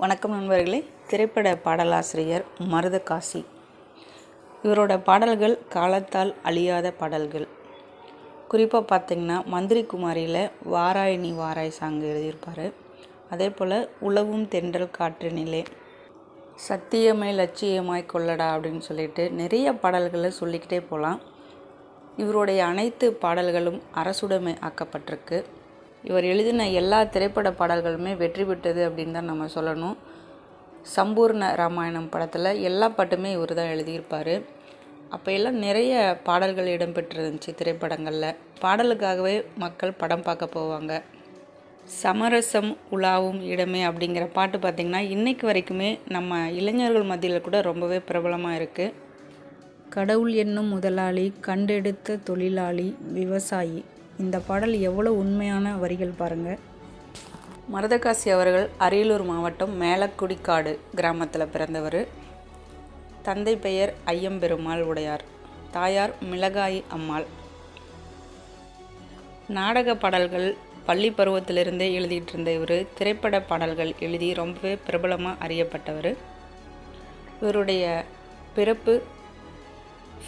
வணக்கம் நண்பர்களே. திரைப்பட பாடலாசிரியர் மருதகாசி இவரோட பாடல்கள் காலத்தால் அழியாத பாடல்கள். குறிப்பாக பார்த்திங்கன்னா மந்திரி குமாரியில் வாராய் நீ வாராய் சாங் எழுதியிருப்பார். அதே போல் உழவும் தென்றல் காற்றினிலே சத்தியமே லட்சியமாய் கொள்ளடா அப்படின்னு சொல்லிட்டு நிறைய பாடல்களை சொல்லிக்கிட்டே போகலாம் இவருடைய அனைத்து பாடல்களும் அரசுடைமை ஆக்கப்பட்டிருக்கு. இவர் எழுதின எல்லா திரைப்பட பாடல்களுமே வெற்றி பெற்றது அப்படின்னு தான் நம்ம சொல்லணும். சம்பூர்ண ராமாயணம் படத்தில் எல்லா பாட்டுமே இவர் தான் எழுதியிருப்பார். அப்போ எல்லாம் நிறைய பாடல்கள் இடம்பெற்றிருந்துச்சு திரைப்படங்களில். பாடலுக்காகவே மக்கள் படம் பார்க்க போவாங்க. சமரசம் உலாவும் இடமே அப்படிங்கிற பாட்டு பார்த்திங்கன்னா இன்றைக்கு வரைக்குமே நம்ம இளைஞர்கள் மத்தியில் கூட ரொம்பவே பிரபலமாக இருக்குது கடவுள் என்னும் முதலாளி கண்டெடுத்த தொழிலாளி விவசாயி. இந்த பாடல் எவ்வளோ உண்மையான வரிகள் பாருங்கள் மருதகாசி அவர்கள் அரியலூர் மாவட்டம் மேலக்குடிக்காடு கிராமத்தில் பிறந்தவர். தந்தை பெயர் ஐயம்பெருமாள் உடையார். தாயார் மிளகாய் அம்மாள். நாடக பாடல்கள் பள்ளி பருவத்திலிருந்தே எழுதிட்டு இருந்த இவர் திரைப்பட பாடல்கள் எழுதி ரொம்பவே பிரபலமாக அறியப்பட்டவர். இவருடைய பிறப்பு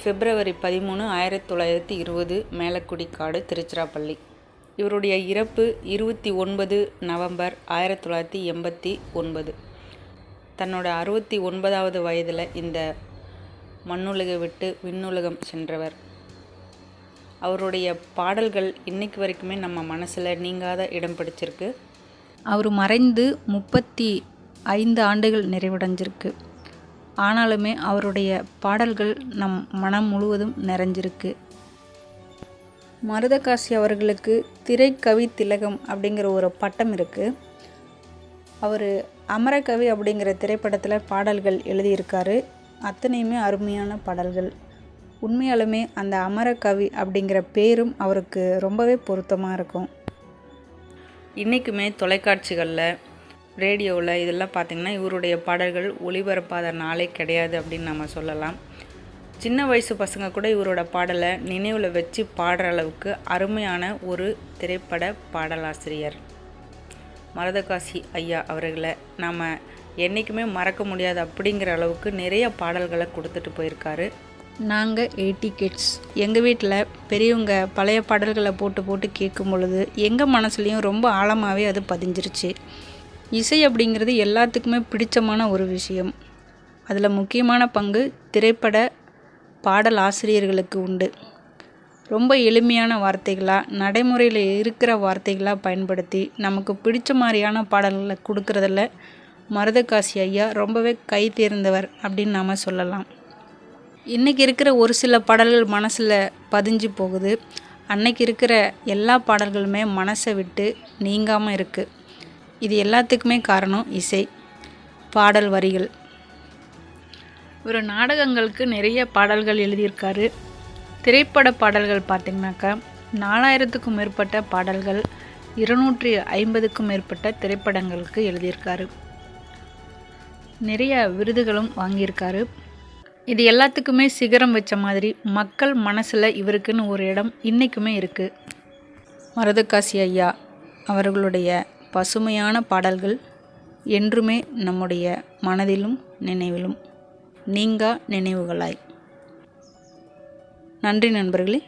பிப்ரவரி பதிமூணு ஆயிரத்தி தொள்ளாயிரத்தி இருபது மேலக்குடிக்காடு திருச்சிராப்பள்ளி. இவருடைய இறப்பு இருபத்தி ஒன்பது நவம்பர் ஆயிரத்தி தொள்ளாயிரத்தி எண்பத்தி ஒன்பது. தன்னோட அறுபத்தி ஒன்பதாவது வயதில் இந்த மண்ணுலகை விட்டு விண்ணுலகம் சென்றவர். அவருடைய பாடல்கள் இன்னைக்கு வரைக்குமே நம்ம மனசில் நீங்காத இடம் பிடிச்சிருக்கு. அவர் மறைந்து முப்பத்தி ஐந்து ஆண்டுகள் நிறைவடைஞ்சிருக்கு. ஆனாலுமே அவருடைய பாடல்கள் நம் மனம் முழுவதும் நிறைஞ்சிருக்கு. மருதகாசி அவர்களுக்கு திரைக்கவி திலகம் அப்படிங்கிற ஒரு பட்டம் இருக்குது அவர் அமரகவி அப்படிங்கிற திரைப்படத்தில் பாடல்கள் எழுதியிருக்காரு. அத்தனையுமே அருமையான பாடல்கள். உண்மையாலுமே அந்த அமரகவி அப்படிங்கிற பேரும் அவருக்கு ரொம்பவே பொருத்தமாக இருக்கும். இன்றைக்குமே தொலைக்காட்சிகளில் ரேடியோவில் இதெல்லாம் பார்த்திங்கன்னா இவருடைய பாடல்கள் ஒளிபரப்பாத நாளே கிடையாது அப்படின்னு நம்ம சொல்லலாம். சின்ன வயசு பசங்க கூட இவரோட பாடலை நினைவில் வச்சு பாடுற அளவுக்கு அருமையான ஒரு திரைப்பட பாடலாசிரியர். மரதகாசி ஐயா அவர்களை நாம் என்றைக்குமே மறக்க முடியாது அப்படிங்கிற அளவுக்கு நிறைய பாடல்களை கொடுத்துட்டு போயிருக்காரு. நாங்கள் எயிட்டி கிட்ஸ். எங்கள் வீட்டில் பெரியவங்க பழைய பாடல்களை போட்டு போட்டு கேட்கும் பொழுது எங்கள் மனசுலேயும் ரொம்ப ஆழமாகவே அது பதிஞ்சிருச்சு. இசை அப்படிங்கிறது எல்லாத்துக்குமே பிடிச்சமான ஒரு விஷயம். அதில் முக்கியமான பங்கு திரைப்பட பாடல் ஆசிரியர்களுக்கு உண்டு. ரொம்ப எளிமையான வார்த்தைகளாக நடைமுறையில் இருக்கிற வார்த்தைகளாக பயன்படுத்தி நமக்கு பிடிச்ச மாதிரியான பாடல்களை கொடுக்குறதில் மருதகாசி ஐயா ரொம்பவே கை தேர்ந்தவர் அப்படின்னு நாம் சொல்லலாம். இன்றைக்கி இருக்கிற ஒரு சில பாடல்கள் மனசில் பதிஞ்சு போகுது. அன்னைக்கு இருக்கிற எல்லா பாடல்களுமே மனசை விட்டு நீங்காமல் இருக்குது இது எல்லாத்துக்குமே காரணம் இசை பாடல் வரிகள். ஒரு நாடகங்களுக்கு நிறைய பாடல்கள் எழுதியிருக்காரு. திரைப்பட பாடல்கள் பார்த்திங்கனாக்கா நாலாயிரத்துக்கும் மேற்பட்ட பாடல்கள் இருநூற்றி ஐம்பதுக்கும் மேற்பட்ட திரைப்படங்களுக்கு எழுதியிருக்காரு. நிறைய விருதுகளும் வாங்கியிருக்காரு. இது எல்லாத்துக்குமே சிகரம் வச்ச மாதிரி மக்கள் மனசில் இவருக்குன்னு ஒரு இடம் இன்றைக்குமே இருக்குது மருதகாசி ஐயா அவர்களுடைய பசுமையான பாடல்கள் என்றுமே நம்முடைய மனதிலும் நினைவிலும் நீங்கா நினைவுகளாய். நன்றி நண்பர்களே.